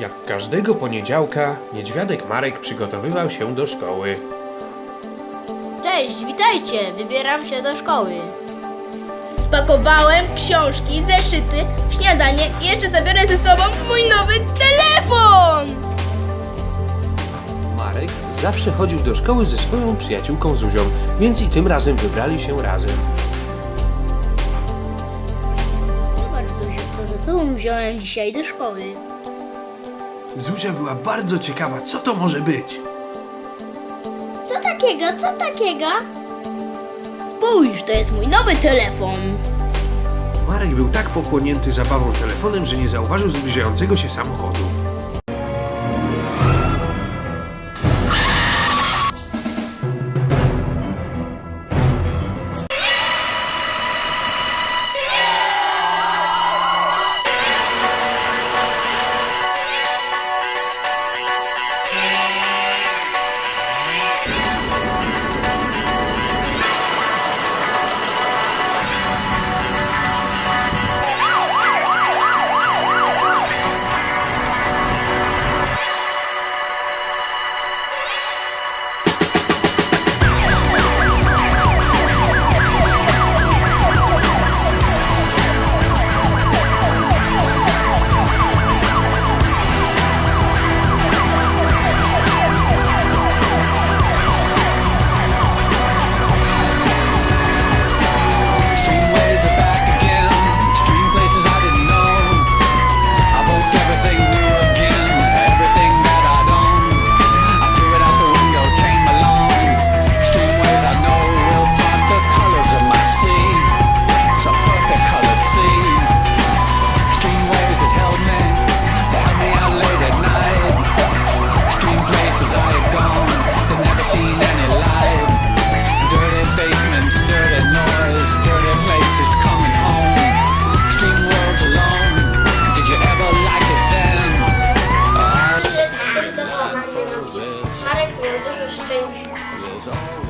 Jak każdego poniedziałka, niedźwiadek Marek przygotowywał się do szkoły. Cześć, witajcie! Wybieram się do szkoły. Spakowałem książki, zeszyty, śniadanie i jeszcze zabiorę ze sobą mój nowy telefon! Marek zawsze chodził do szkoły ze swoją przyjaciółką Zuzią, więc i tym razem wybrali się razem. Zobacz, Zuziu, co ze sobą wziąłem dzisiaj do szkoły. Zuzia była bardzo ciekawa, co to może być. Co takiego, co takiego? Spójrz, to jest mój nowy telefon. Marek był tak pochłonięty zabawą telefonem, że nie zauważył zbliżającego się samochodu.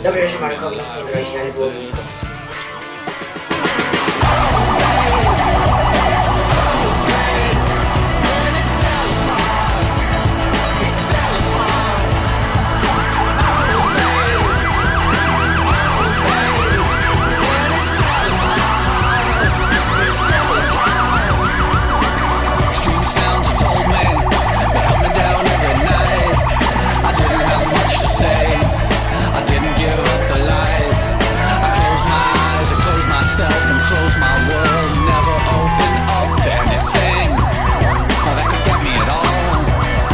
Dobrze, że Markowi nie grozi, ale było blisko.